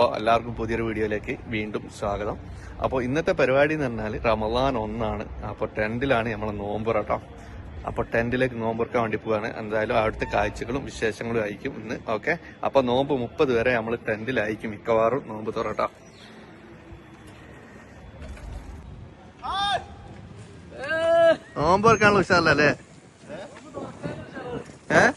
അപ്പോൾ എല്ലാവർക്കും പുതിയൊരു വീഡിയോയിലേക്ക് വീണ്ടും സ്വാഗതം. അപ്പോൾ ഇന്നത്തെ പരിപാടി എന്ന് പറഞ്ഞാൽ റമദാൻ ഒന്നാണ്. അപ്പോൾ ടെന്റിലാണ് നമ്മൾ നോമ്പ് കേട്ടോ അപ്പോൾ ടെന്റിലേക്ക് നോമ്പുറക്കാൻ വേണ്ടി പോവാണ്. എന്തായാലും അവിടുത്തെ കാഴ്ചകളും വിശേഷങ്ങളും ആയിരിക്കും ഇന്ന്. ഓക്കെ അപ്പോൾ നോമ്പ് മുപ്പത് വരെ നമ്മൾ ടെന്റിലായിരിക്കും മിക്കവാറും നോമ്പ് തുറട്ടോ. നോമ്പ് തുറക്കാനുള്ള ഉഷാറല്ലേ ഏഹ്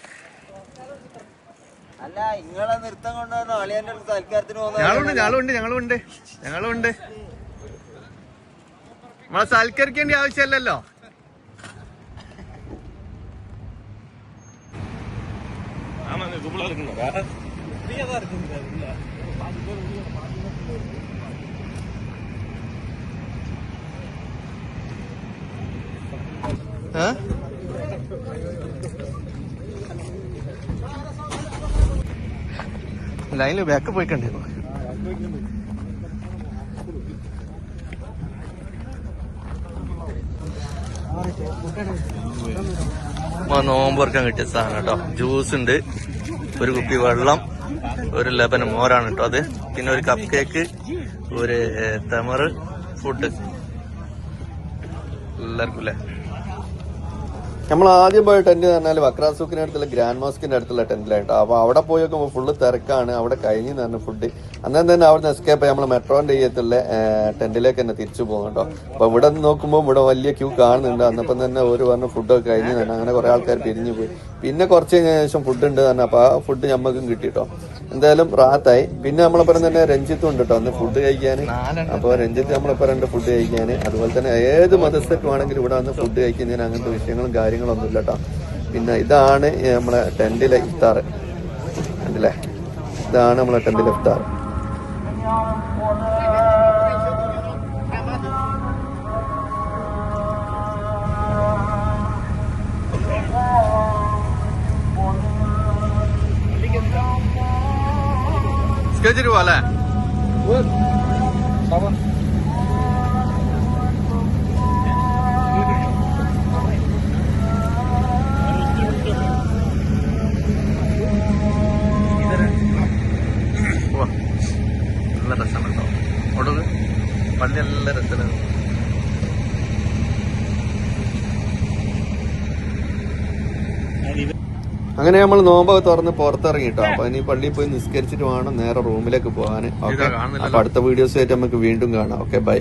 അല്ല ഇങ്ങളെ നൃത്തം കൊണ്ടുവന്നോ അളിയന്റെ അടുത്ത് സൽക്കാരത്തിന് ഞങ്ങളുണ്ട് ഞങ്ങളുണ്ട് ഞങ്ങളുണ്ട് ഞങ്ങളുണ്ട്. നമ്മളെ സൽക്കരിക്കേണ്ട ആവശ്യമല്ലല്ലോ ഏ? ലൈനിൽ ബാക്ക് പോയിക്കണ്ടിരുന്നു. നോമ്പുറക്കാൻ കിട്ടിയ സാധനം കേട്ടോ. ജ്യൂസ് ഉണ്ട് ഒരു കുപ്പി വെള്ളം ഒരു ലബന മോരാണ് കേട്ടോ അത്. പിന്നെ ഒരു കപ്പ് കേക്ക് ഒരു തമറ് ഫുഡ് എല്ലാവർക്കും അല്ലേ നമ്മൾ ആദ്യം പോയ ടെന്റ് എന്ന് പറഞ്ഞാൽ വക്രാസൂക്കിന്റെ അടുത്തുള്ള ഗ്രാൻഡ് മോസ്കിന്റെ അടുത്തുള്ള ടെന്റിലായിട്ടോ അപ്പോൾ അവിടെ പോയി നോക്കുമ്പോൾ ഫുള്ള് തിരക്കാണ്. അവിടെ കഴിഞ്ഞു തന്നെ ഫുഡ് അന്നേരം തന്നെ അവിടെ നിന്ന് എസ്കേപ്പ് നമ്മൾ മെട്രോന്റെ ചെയ്യത്തുള്ള ടെന്റിലേക്ക് തന്നെ തിരിച്ചു പോകും കേട്ടോ. അപ്പോൾ ഇവിടെ നോക്കുമ്പോൾ ഇവിടെ വലിയ ക്യൂ കാണുന്നുണ്ട്. അന്നപ്പം തന്നെ ഒരു പറഞ്ഞ ഫുഡൊക്കെ കഴിഞ്ഞു തന്നെ അങ്ങനെ കുറേ ആൾക്കാർ പിരിഞ്ഞു പോയി. പിന്നെ കുറച്ച് ശേഷം ഫുഡ് ഉണ്ട് തന്നെ അപ്പൊ ആ ഫുഡ് ഞമ്മക്കും കിട്ടിട്ടോ. എന്തായാലും റാത്തായി. പിന്നെ നമ്മളെപ്പുറം തന്നെ രഞ്ജിത്തും ഉണ്ട് കേട്ടോ അന്ന് ഫുഡ് കഴിക്കാൻ അപ്പോൾ രഞ്ജിത്ത് നമ്മളെപ്പുറം ഉണ്ട് ഫുഡ് കഴിക്കാൻ അതുപോലെ തന്നെ ഏത് മതസ്ഥക്കും വേണമെങ്കിലും ഇവിടെ വന്ന് ഫുഡ് കഴിക്കുന്നതിന് അങ്ങനത്തെ വിഷയങ്ങളും കാര്യങ്ങളൊന്നും ഒന്നുമില്ല കേട്ടോ പിന്നെ ഇതാണ് നമ്മളെ ടെന്റിലെ ഇഫ്താർ. കണ്ടില്ലേ? ഇതാണ് നമ്മളെ ടെന്റിലെ ഇഫ്താർ. പോവാല്ലേ പോവാ. നല്ല രസമാണ് കേട്ടോ ഒടുങ്ങ് പള്ളി നല്ല രസമാണ്. അങ്ങനെ നമ്മൾ നോമ്പൊക്കെ തുറന്ന് പുറത്തിറങ്ങി കേട്ടോ അപ്പൊ ഇനി പള്ളിയിൽ പോയി നിസ്കരിച്ചിട്ട് വേണം നേരെ റൂമിലേക്ക് പോകാൻ. ഓക്കെ? അപ്പൊ അടുത്ത വീഡിയോസ് ആയിട്ട് നമുക്ക് വീണ്ടും കാണാം. Okay bye.